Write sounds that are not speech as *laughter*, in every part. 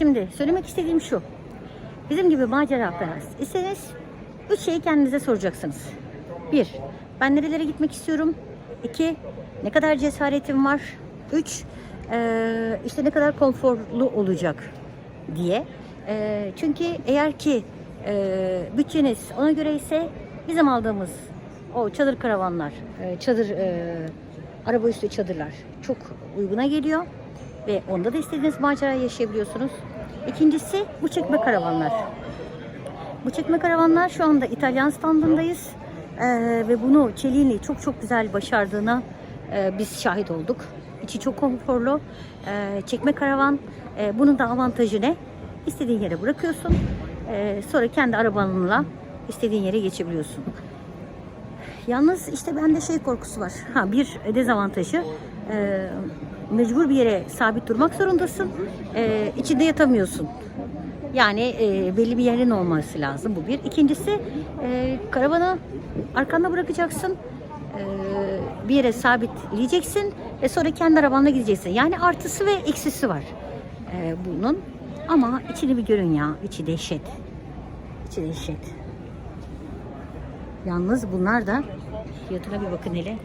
Şimdi söylemek istediğim şu. Bizim gibi macera perest iseniz üç şeyi kendinize soracaksınız. Bir, ben nerelere gitmek istiyorum? İki, ne kadar cesaretim var? Üç, eee, işte ne kadar konforlu olacak diye. Eee, çünkü eğer ki eee bütçeniz ona göre ise bizim aldığımız o çadır karavanlar, çadır araba üstü çadırlar çok uyguna geliyor ve onda da istediğiniz macerayı yaşayabiliyorsunuz. İkincisi bu çekme karavanlar. Bu çekme karavanlar şu anda İtalyan standındayız Ee, ve bunu Çeliğini çok çok güzel başardığına e, biz şahit olduk. İçi çok konforlu. Ee, çekme karavan e, bunun da avantajı ne? İstediğin yere bırakıyorsun. Ee, sonra kendi arabanla istediğin yere geçebiliyorsun. Yalnız işte bende şey korkusu var. Ha bir dezavantajı e, mecbur bir yere sabit durmak zorundasın. E, içinde yatamıyorsun. Yani e, belli bir yerin olması lazım bu bir. İkincisi e, karavanı arkanda bırakacaksın. E, bir yere sabitleyeceksin ve sonra kendi arabanla gideceksin. Yani artısı ve eksisi var e, bunun. Ama içini bir görün ya. İçi dehşet. İçi dehşet. Yalnız bunlar da fiyatına bir bakın hele.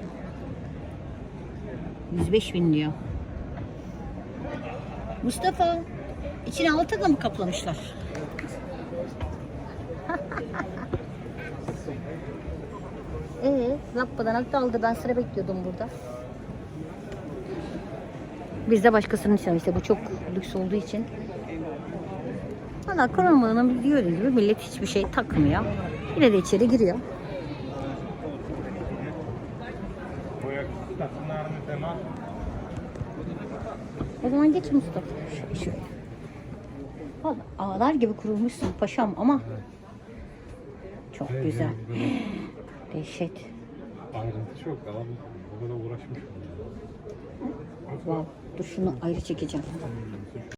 105 bin diyor. Mustafa, içine altınla mı kaplamışlar? Ee, lappadan aldı. Ben sıra bekliyordum burada. Biz de başkasının için işte bu çok lüks olduğu için. Valla koronamanın bildiği gibi millet hiçbir şey takmıyor. Yine de içeri giriyor. O zaman geç Mustafa. Şöyle şöyle. Valla ağlar gibi kurulmuşsun paşam ama çok güzel. *gasps* Dehşet. Ayrıntı çok. Adam o kadar uğraşmış. Wow. Dur şunu ayrı çekeceğim.